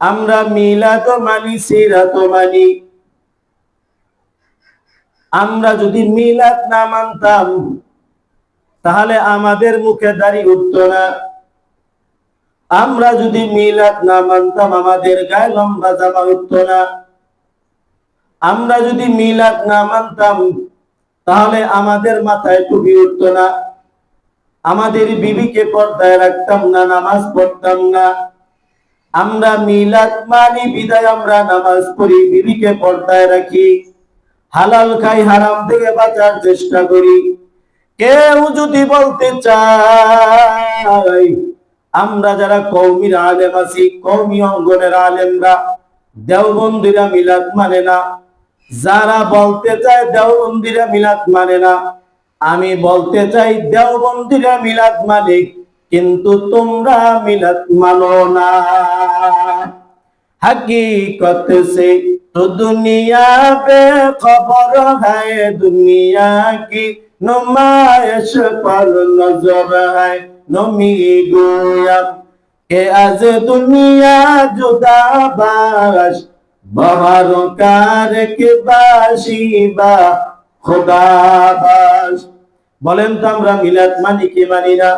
আমরা মিলাদ মানি সিরাত মানি। আমরা যদি মিলাদ না মানতাম, তাহলে আমাদের মুখে দাড়ি উঠতো না। আমরা যদি মিলাদ না মানতাম, আমাদের গায়ে লম্বা জামা উঠতো না। আমরা যদি মিলাদ না মানতাম, তাহলে আমাদের মাথায় টুপি উঠতো না। আমাদের বিবিকে পর্দায় রাখতাম না, নামাজ পড়তাম না। আমরা মিলাদ মানি, বিদায় আমরা নামাজ পড়ি, বিবিকে পর্দায় রাখি। হালাল খাই, হারাম থেকে বাঁচার চেষ্টা করি। কেউ যদি বলতে চাই আমরা যারা কৌমির আলেম আছি কৌমি অঙ্গনের আলেমরা, দেওবন্দিরা মিলাদ মানে না। যারা বলতে চায়, দেওবন্দিরা মিলাদ মানে না। আমি বলতে চাই, দেওবন্দিরা মিলাদ মানে কিন্তু তোমরা মিলাদ মানো না हकीकत से तो दुनिया बेखबर है दुनिया की नुमाइश पर नजर है नमी गोया के आज दुनिया जुदा बाश बहार कार के बाशी बा खुदा बाश বলেন তো আমরা মিলাদ মানি কি মানি না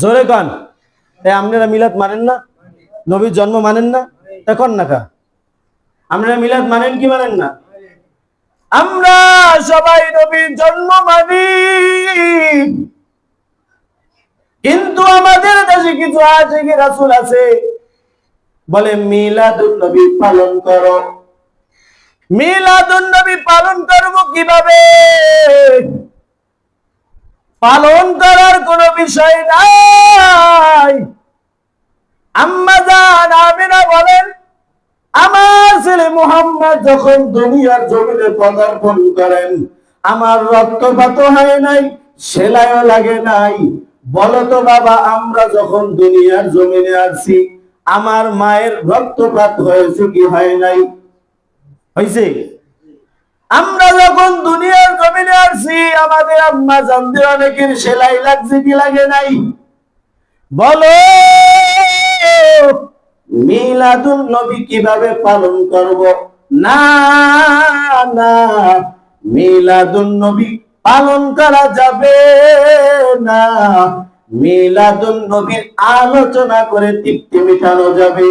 জোরে কন এ, আপনারা মিলাদ মানেন না। নবীর জন্ম মানেন না। এখন না কা। আপনারা মিলাদ মানেন কি মানেন না? আমরা সবাই নবীর জন্ম মানি। কিন্তু আমাদের দেশে কিছু আছে কি রাসুল আছে? বলে, মিলাদুন নবী পালন করো। মিলাদুন নবী পালন করব কীভাবে? পালন করার কোনো বিষয় নাই। আম্মা জান আমিনা বলেন, আমার ছেলে মোহাম্মদ যখন জমিনে পদার্পণ করেন, আমার রক্তপাত হয় নাই, সেলাইও লাগে নাই। বলো তো বাবা, আমরা যখন দুনিয়ার জমিনে আসছি আমার মায়ের রক্তপাত হয়েছে কি হয় নাই? হয়েছে। আমরা যখন দুনিয়ার জমিনে আসছি আমাদের আম্মা জানতে অনেকের সেলাই লাগছে কি লাগে নাই? বলো মিলাদুল নবী কীভাবে পালন করব? না না মিলাদুল নবী পালন করা যাবে না। মিলাদুল নবীর আলোচনা করে তৃপ্তি মিটানো যাবে।